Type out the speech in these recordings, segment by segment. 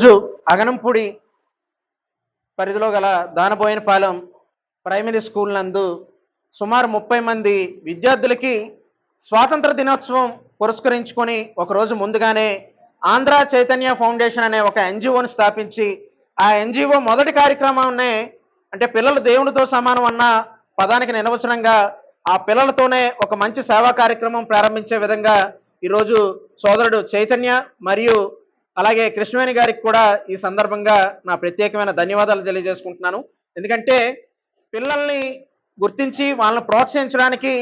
ఈరోజు అగనంపూడి పరిధిలో గల దానబోయినపాలెం ప్రైమరీ స్కూల్ నందు సుమారు ముప్పై మంది విద్యార్థులకి స్వాతంత్ర దినోత్సవం పురస్కరించుకొని ఒకరోజు ముందుగానే ఆంధ్ర చైతన్య ఫౌండేషన్ అనే ఒక ఎన్జిఓని స్థాపించి ఆ ఎన్జిఓ మొదటి కార్యక్రమాన్నే అంటే పిల్లలు దేవునితో సమానం అన్న పదానికి నిర్వచనంగా ఆ పిల్లలతోనే ఒక మంచి సేవా కార్యక్రమం ప్రారంభించే విధంగా ఈరోజు సోదరుడు చైతన్య మరియు అలాగే కృష్ణవేణి గారికి కూడా ఈ సందర్భంగా నా ప్రత్యేకమైన ధన్యవాదాలు తెలియజేసుకుంటున్నాను. ఎందుకంటే పిల్లల్ని గుర్తించి వాళ్ళని ప్రోత్సహించడానికి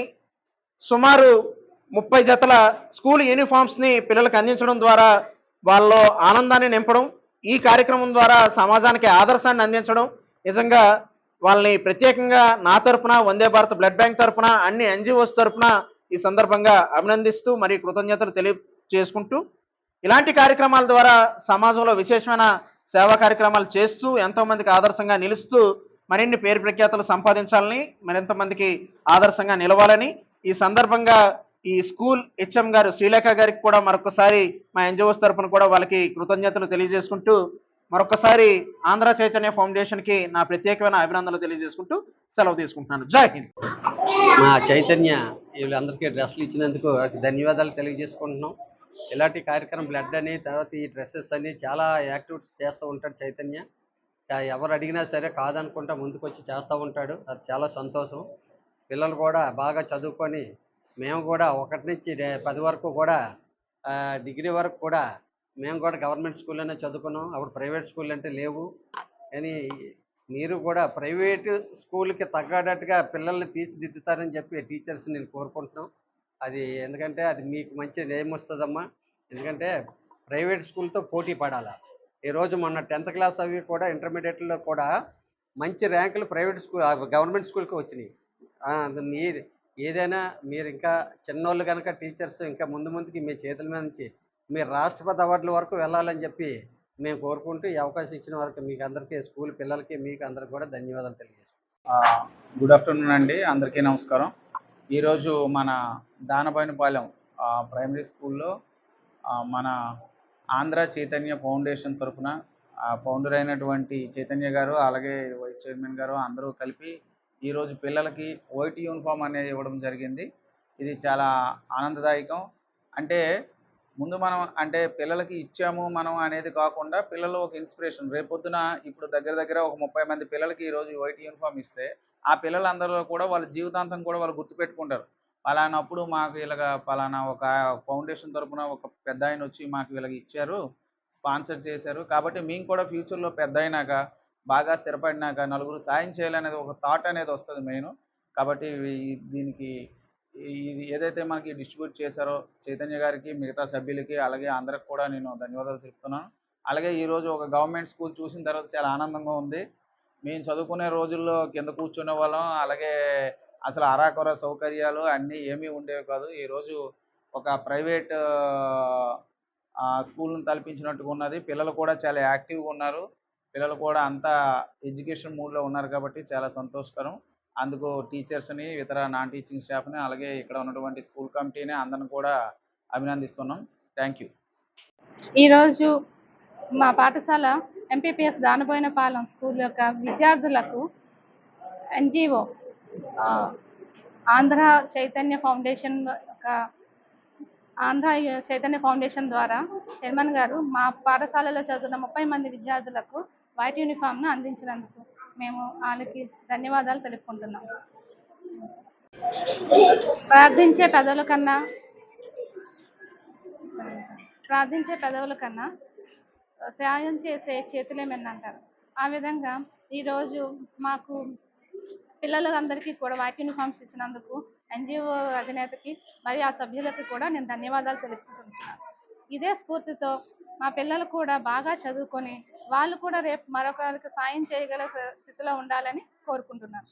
సుమారు ముప్పై జతల స్కూల్ యూనిఫామ్స్ని పిల్లలకు అందించడం ద్వారా వాళ్ళలో ఆనందాన్ని నింపడం ఈ కార్యక్రమం ద్వారా సమాజానికి ఆదర్శాన్ని అందించడం నిజంగా వాళ్ళని ప్రత్యేకంగా నా తరపున వందే భారత్ బ్లడ్ బ్యాంక్ తరఫున అన్ని ఎన్జిఓస్ తరఫున ఈ సందర్భంగా అభినందిస్తూ మరియు కృతజ్ఞతలు తెలియజేసుకుంటూ ఇలాంటి కార్యక్రమాల ద్వారా సమాజంలో విశేషమైన సేవా కార్యక్రమాలు చేస్తూ ఎంతోమందికి ఆదర్శంగా నిలుస్తూ మరిన్ని పేరు ప్రఖ్యాతలు సంపాదించాలని మరింత మందికి ఆదర్శంగా నిలవాలని ఈ సందర్భంగా ఈ స్కూల్ హెచ్ఎం గారు శ్రీలేఖ గారికి కూడా మరొకసారి మా ఎన్జిఓస్ తరఫున కూడా వాళ్ళకి కృతజ్ఞతలు తెలియజేసుకుంటూ మరొకసారి ఆంధ్ర చైతన్య ఫౌండేషన్కి నా ప్రత్యేకమైన అభినందనలు తెలియజేసుకుంటూ సెలవు తీసుకుంటున్నాను. జై హింద్. మా చైతన్య వీళ్ళందరికీ డ్రెస్సులు ఇచ్చినందుకు ధన్యవాదాలు తెలియజేసుకుంటున్నాం. ఇలాంటి కార్యక్రమం బ్లడ్ అని తర్వాత ఈ డ్రెస్సెస్ అని చాలా యాక్టివిటీస్ చేస్తూ ఉంటాడు చైతన్య. ఎవరు అడిగినా సరే కాదనుకుంటా ముందుకు వచ్చి చేస్తూ ఉంటాడు. అది చాలా సంతోషం. పిల్లలు కూడా బాగా చదువుకొని మేము కూడా ఒకటి నుంచి పది వరకు కూడా డిగ్రీ వరకు కూడా మేము కూడా గవర్నమెంట్ స్కూల్లోనే చదువుకున్నాం. అప్పుడు ప్రైవేట్ స్కూల్ అంటే లేవు. కానీ మీరు కూడా ప్రైవేటు స్కూల్కి తగ్గడట్టుగా పిల్లల్ని తీర్చిదిద్దుతారని చెప్పి టీచర్స్ నేను కోరుకుంటున్నాం. అది ఎందుకంటే అది మీకు మంచి నేమ్ వస్తుందమ్మా ఎందుకంటే ప్రైవేట్ స్కూల్తో పోటీ పడాలా? ఈరోజు మొన్న టెన్త్ క్లాస్ అవి కూడా ఇంటర్మీడియట్లో కూడా మంచి ర్యాంకులు ప్రైవేట్ స్కూల్ గవర్నమెంట్ స్కూల్కి వచ్చినాయి. మీ మీరు ఏదైనా మీరు ఇంకా చిన్నోళ్ళు కనుక టీచర్స్ ఇంకా ముందు ముందుకి మీ చేతుల మీద నుంచి మీరు రాష్ట్రపతి అవార్డుల వరకు వెళ్ళాలని చెప్పి మేము కోరుకుంటూ ఈ అవకాశం ఇచ్చిన వరకు మీకు అందరికీ స్కూల్ పిల్లలకి మీకు అందరికి కూడా ధన్యవాదాలు తెలియజేస్తాం గుడ్ ఆఫ్టర్నూన్ అండి. అందరికీ నమస్కారం. ఈరోజు మన దానపైనపాలెం ప్రైమరీ స్కూల్లో మన ఆంధ్ర చైతన్య ఫౌండేషన్ తరఫున ఫౌండర్ అయినటువంటి చైతన్య గారు అలాగే వైస్ చైర్మన్ గారు అందరూ కలిపి ఈరోజు పిల్లలకి వైట్ యూనిఫామ్ అనేది ఇవ్వడం జరిగింది. ఇది చాలా ఆనందదాయకం. అంటే ముందు మనం అంటే పిల్లలకి ఇచ్చాము మనం అనేది కాకుండా పిల్లలు ఒక ఇన్స్పిరేషన్. రేపొద్దున ఇప్పుడు దగ్గర దగ్గర ఒక ముప్పై మంది పిల్లలకి ఈరోజు వైట్ యూనిఫామ్ ఇస్తే ఆ పిల్లలందరూ కూడా వాళ్ళ జీవితాంతం కూడా వాళ్ళు గుర్తుపెట్టుకుంటారు. పలానప్పుడు మాకు ఇలాగ పలానా ఒక ఫౌండేషన్ తరఫున ఒక పెద్ద ఆయన వచ్చి మాకు ఇలాగ ఇచ్చారు స్పాన్సర్ చేశారు. కాబట్టి మేము కూడా ఫ్యూచర్లో పెద్ద అయినాక బాగా స్థిరపడినాక నలుగురు సాయం చేయాలనేది ఒక థాట్ అనేది వస్తుంది మెయిన్. కాబట్టి దీనికి ఇది ఏదైతే మనకి డిస్ట్రిబ్యూట్ చేశారో చైతన్య గారికి మిగతా సభ్యులకి అలాగే అందరికి కూడా నేను ధన్యవాదాలు తెలుపుతున్నాను. అలాగే ఈరోజు ఒక గవర్నమెంట్ స్కూల్ చూసిన తర్వాత చాలా ఆనందంగా ఉంది. మేము చదువుకునే రోజుల్లో కింద కూర్చునే వాళ్ళం. అలాగే అసలు అరాకొర సౌకర్యాలు అన్నీ ఏమీ ఉండేవి కాదు. ఈరోజు ఒక ప్రైవేట్ స్కూల్ని తలపించినట్టుగా ఉన్నది. పిల్లలు కూడా చాలా యాక్టివ్గా ఉన్నారు. పిల్లలు కూడా అంతా ఎడ్యుకేషన్ మూడ్లో ఉన్నారు కాబట్టి చాలా సంతోషకరం. అందుకు టీచర్స్ని ఇతర నాన్ టీచింగ్ స్టాఫ్ని అలాగే ఇక్కడ ఉన్నటువంటి స్కూల్ కమిటీని అందరిని కూడా అభినందిస్తున్నాం. Thank you. ఈరోజు మా పాఠశాల ఎంపీపీఎస్ దానబోయినపాలెం స్కూల్ యొక్క విద్యార్థులకు ఎన్జిఓ ఆంధ్ర చైతన్య ఫౌండేషన్ యొక్క ఆంధ్ర చైతన్య ఫౌండేషన్ ద్వారా చైర్మన్ గారు మా పాఠశాలలో చదువుతున్న ముప్పై మంది విద్యార్థులకు వైట్ యూనిఫామ్ను అందించినందుకు మేము వాళ్ళకి ధన్యవాదాలు తెలుపుకుంటున్నాం. ప్రార్థించే పెదవుల కన్నా ప్రార్థించే పెదవుల కన్నా త్యాగం చేసే చేతులేమని అంటారు? ఆ విధంగా ఈరోజు మాకు పిల్లలందరికీ కూడా వైట్ యూనిఫామ్స్ ఇచ్చినందుకు ఎన్జిఓ అధినేతకి మరియు ఆ సభ్యులకి కూడా నేను ధన్యవాదాలు తెలుపుకుంటున్నాను. ఇదే స్ఫూర్తితో మా పిల్లలు కూడా బాగా చదువుకొని వాళ్ళు కూడా రేపు మరొకరికి సాయం చేయగల స్థితిలో ఉండాలని కోరుకుంటున్నాను.